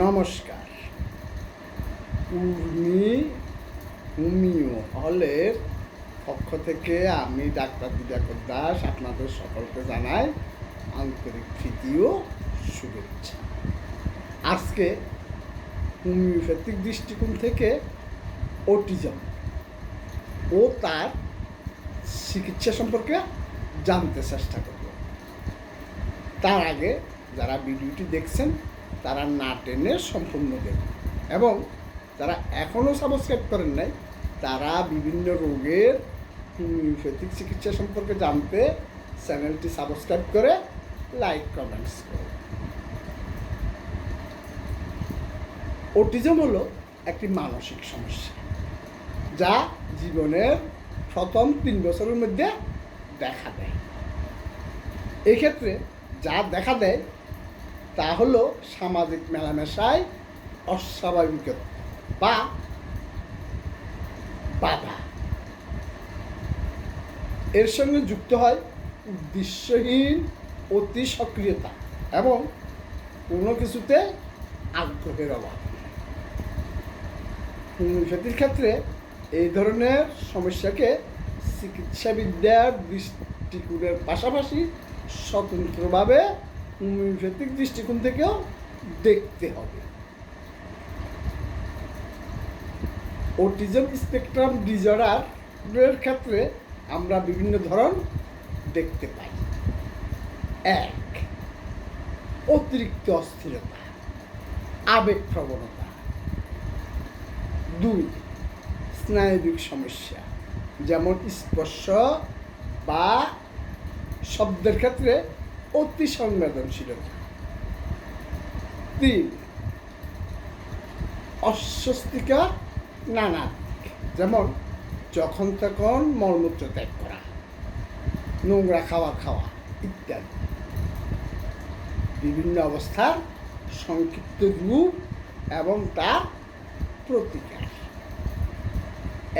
নমস্কার। উর্মি হোমিও হলের পক্ষ থেকে আমি ডাক্তার দিবাকর দাস আপনাদের সকলকে জানাই আন্তরিক প্রীতি ও শুভেচ্ছা। আজকে হোমিওপ্যাথিক দৃষ্টিকোণ থেকে অটিজম ও তার চিকিৎসা সম্পর্কে জানতে চেষ্টা করব। তার আগে যারা ভিডিওটি দেখছেন তারা না টেনে সম্পূর্ণ দেখুন এবং যারা এখনও সাবস্ক্রাইব করেন নাই, তারা বিভিন্ন রোগের হোমিওপ্যাথিক চিকিৎসা সম্পর্কে জানতে চ্যানেলটি সাবস্ক্রাইব করে লাইক কমেন্টস করুন। অটিজম হলো একটি মানসিক সমস্যা, যা জীবনের প্রথম তিন বছরের মধ্যে দেখা দেয়। এক্ষেত্রে যা দেখা দেয় তা হলো সামাজিক মেলামেশায় অস্বাভাবিকতা বা বাধা। এর সঙ্গে যুক্ত হয় উদ্দেশ্যহীন অতি সক্রিয়তা এবং কোনো কিছুতে আগ্রহের অভাব। হোমিওপ্যাথির ক্ষেত্রে এই ধরনের সমস্যাকে চিকিৎসাবিদ্যার দৃষ্টিকোণের পাশাপাশি স্বতন্ত্রভাবে হোমিওপ্যাথিক দৃষ্টিকোণ থেকেও দেখতে হবে। অটিজম স্পেকট্রাম ডিজর্ডারের ক্ষেত্রে আমরা বিভিন্ন ধরন দেখতে পাই। এক, অতিরিক্ত অস্থিরতা আবেগ প্রবণতা দুই, স্নায়বিক সমস্যা, যেমন স্পর্শ বা শব্দের ক্ষেত্রে অতি সংবেদনশীলতা তিন অস্বস্তিকা নানা যেমন যখন তখন মলমূত্র ত্যাগ করা, নোংরা খাওয়া খাওয়া ইত্যাদি। বিভিন্ন অবস্থার সংক্ষিপ্ত রূপ এবং তার প্রতিকার।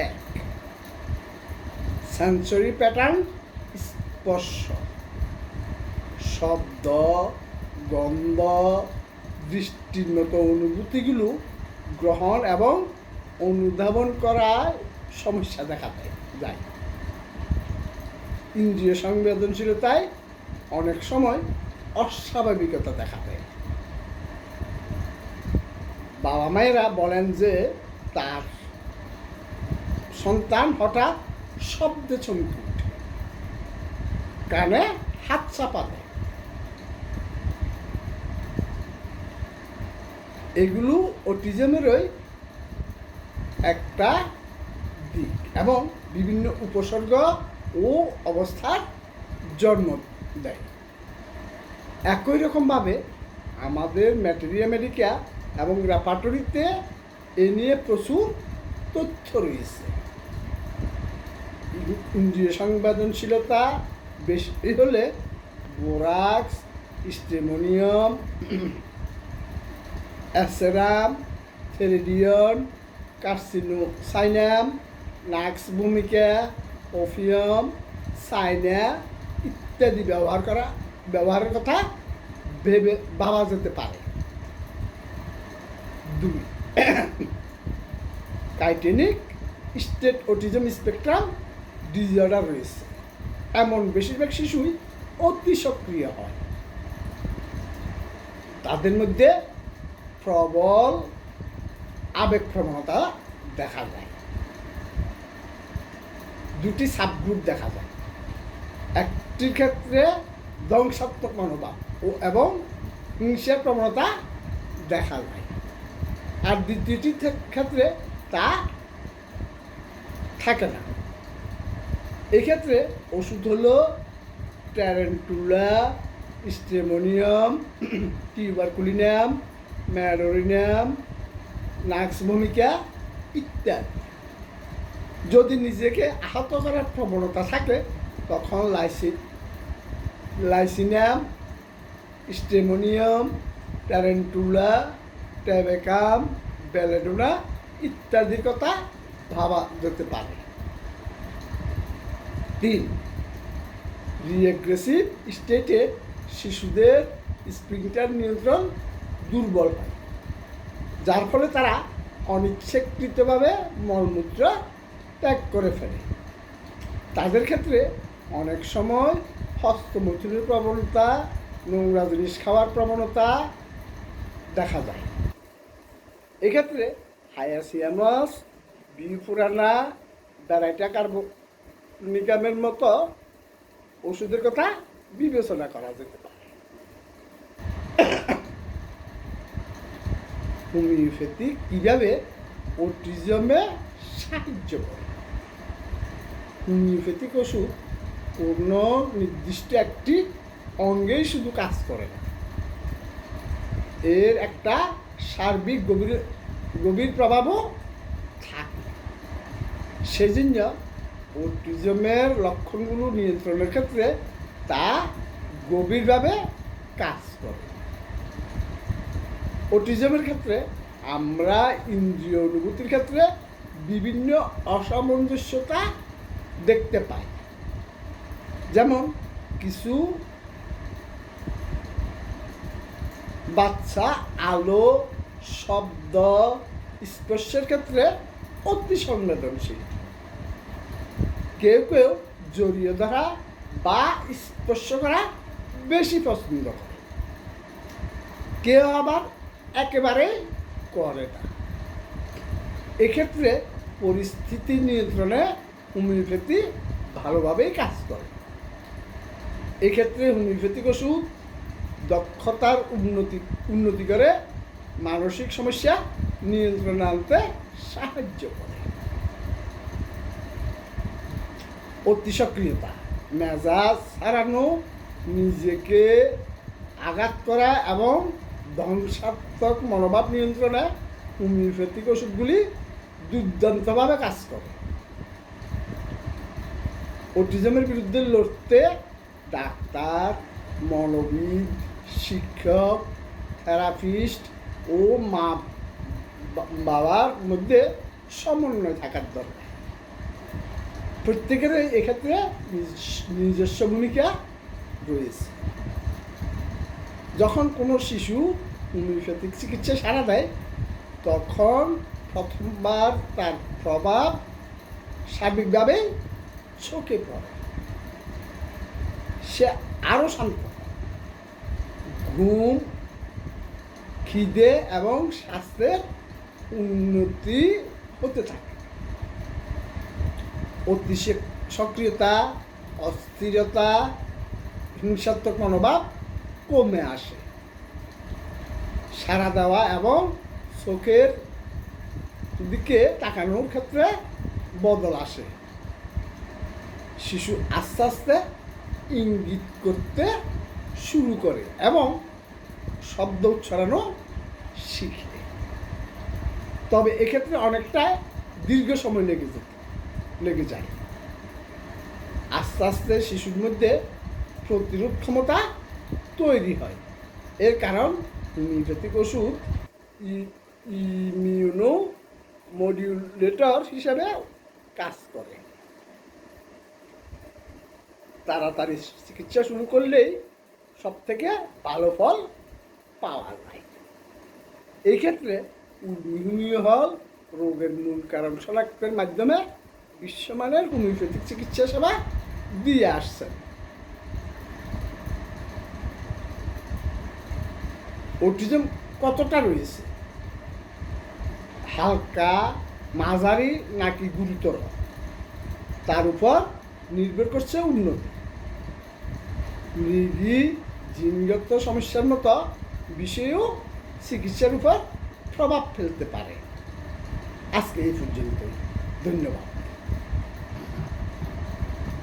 এক সেন্সরি প্যাটার্ন স্পর্শ। শব্দ, গন্ধ দৃষ্টির মতো অনুভূতিগুলো গ্রহণ এবং অনুধাবন করায় সমস্যা দেখা দেয়, যায়। ইন্দ্রিয় সংবেদনশীলতায় অনেক সময় অস্বাভাবিকতা দেখা দেয়। বাবা মায়েরা বলেন যে, তার সন্তান হঠাৎ শব্দে চমকে উঠে কানে হাত চাপা দেয়। এগুলো অটিজমেরই একটা দিক এবং বিভিন্ন উপসর্গ ও অবস্থার জন্ম দেয়। একই রকমভাবে আমাদের ম্যাটেরিয়া মেডিকা এবং রেপার্টরিতে এ নিয়ে প্রচুর তথ্য রয়েছে। ইন্দ্রিয় সংবেদনশীলতা বেশি হলে বোরাক্স, স্টেমোনিয়াম অ্যাসেরাম থেরিডিয়ন কার্সিনোসাইনাম নাক্স ভূমিকা ওফিয়াম সাইনা ইত্যাদি ব্যবহার করা, ব্যবহারের কথা ভেবে ভাবা যেতে পারে। দুই। টাইটেনিক স্টেট অটিজম স্পেকট্রাম ডিজর্ডার রয়েছে। এমন বেশিরভাগ শিশুই অতি সক্রিয় হয়। তাদের মধ্যে প্রবল আবেগ প্রবণতা দেখা যায়। দুটি সাবগ্রুপ দেখা যায়। একটির ক্ষেত্রে ধ্বংসাত্মক মনোভাব ও এবং হিংসার প্রবণতা দেখা যায়। আর দ্বিতীয়টির ক্ষেত্রে তা থাকে না। এক্ষেত্রে ওষুধ হলো tarentula stramonium tuberculinum medorrhinum nux ভূমিকা ইত্যাদি। যদি নিজেকে আহত করার প্রবণতা থাকে, তখন লাইসি লাইসিনাম স্টেমোনিয়াম, ট্যারেন্টুলা ট্যাবেকাম ব্যালেডোনা ইত্যাদির কথা ভাবা যেতে পারে। তিন রিএগ্রেসিভ স্টেটে শিশুদের স্প্রিংটার নিয়ন্ত্রণ দুর্বল হয়। যার ফলে তারা অনিচ্ছাকৃতভাবে মলমূত্র ত্যাগ করে ফেলে। তাদের ক্ষেত্রে অনেক সময় হস্তমৈথুনের প্রবণতা, নোংরা জিনিস খাওয়ার প্রবণতা দেখা যায়। এক্ষেত্রে হায়াসিয়ামাস বিফুরানা, ব্যারাইটা কার্বোনিকামের মতো ওষুধের কথা বিবেচনা করা যেতে পারে। হোমিওপ্যাথি কীভাবে অটিজমে সাহায্য করে? হোমিওপ্যাথিক ওষুধ কোনো নির্দিষ্ট একটি অঙ্গেই শুধু কাজ করে না। এর একটা সার্বিক গভীর গভীর প্রভাবও থাকে। সেজন্য অটিজমের লক্ষণগুলো নিয়ন্ত্রণের ক্ষেত্রে তা গভীরভাবে কাজ করে। অটিজমের ক্ষেত্রে, আমরা ইন্দ্রিয় অনুভূতির ক্ষেত্রে বিভিন্ন অসামঞ্জস্যতা দেখতে পাই। যেমন কিছু বাচ্চা আলো, শব্দ, স্পর্শের ক্ষেত্রে অতি সংবেদনশীল। কেউ কেউ জড়িয়ে ধরা বা স্পর্শ করা বেশি পছন্দ করে। কেউ আবার একেবারে করে না। এক্ষেত্রে পরিস্থিতি নিয়ন্ত্রণে হোমিওপ্যাথি ভালোভাবেই কাজ করে। এক্ষেত্রে হোমিওপ্যাথিক ওষুধ দক্ষতার উন্নতি উন্নতি করে মানসিক সমস্যা নিয়ন্ত্রণে আনতে সাহায্য করে। অতি সক্রিয়তা, মেজাজ হারানো নিজেকে আঘাত করা এবং ধ্বংসাত্মক মনোভাব নিয়ন্ত্রণে হোমিওপ্যাথিক ওষুধগুলি দুর্দান্তভাবে কাজ করে অটিজমের বিরুদ্ধে লড়তে ডাক্তার মনোবিদ, শিক্ষক থেরাপিস্ট ও মা বাবার মধ্যে সমন্বয় থাকার দরকার প্রত্যেকের এক্ষেত্রে নিজ- নিজস্ব ভূমিকা রয়েছে। যখন কোনো শিশু হোমিওপ্যাথিক চিকিৎসা সারা দেয়, তখন প্রথমবার তার প্রভাব সার্বিকভাবে চোখে পড়ে। সে আরও শান্ত। ঘুম, খিদে এবং স্বাস্থ্যের উন্নতি হতে থাকে। অতি সক্রিয়তা, অস্থিরতা, হিংসাত্মক মনোভাব কমে আসে। সাড়া দেওয়া এবং চোখের দিকে তাকানোর ক্ষেত্রে বদল আসে। শিশু আস্তে আস্তে ইঙ্গিত করতে শুরু করে এবং শব্দ উচ্চারণও শিখে। তবে এক্ষেত্রে অনেকটা দীর্ঘ সময় লেগে যেত লেগে যায়। আস্তে আস্তে শিশুর মধ্যে প্রতিরোধ ক্ষমতা তৈরি হয়। এর কারণ হোমিওপ্যাথিক ওষুধ ইমিউনো মডিউলেটর হিসাবে কাজ করে। তাড়াতাড়ি চিকিৎসা শুরু করলেই সব থেকে ভালো ফল পাওয়া যায়। এই ক্ষেত্রে হল রোগের মূল কারণ শনাক্তের মাধ্যমে বিশ্বমানের হোমিওপ্যাথিক চিকিৎসা সেবা দিয়ে আসছেন। অটিজম কতটা রয়েছে? হালকা, মাঝারি নাকি গুরুতর? তার উপর নির্ভর করছে উন্নতি। মৃগী জিনগত সমস্যার মতো বিষয়েও চিকিৎসার উপর প্রভাব ফেলতে পারে। আজকে এই পর্যন্তই। ধন্যবাদ।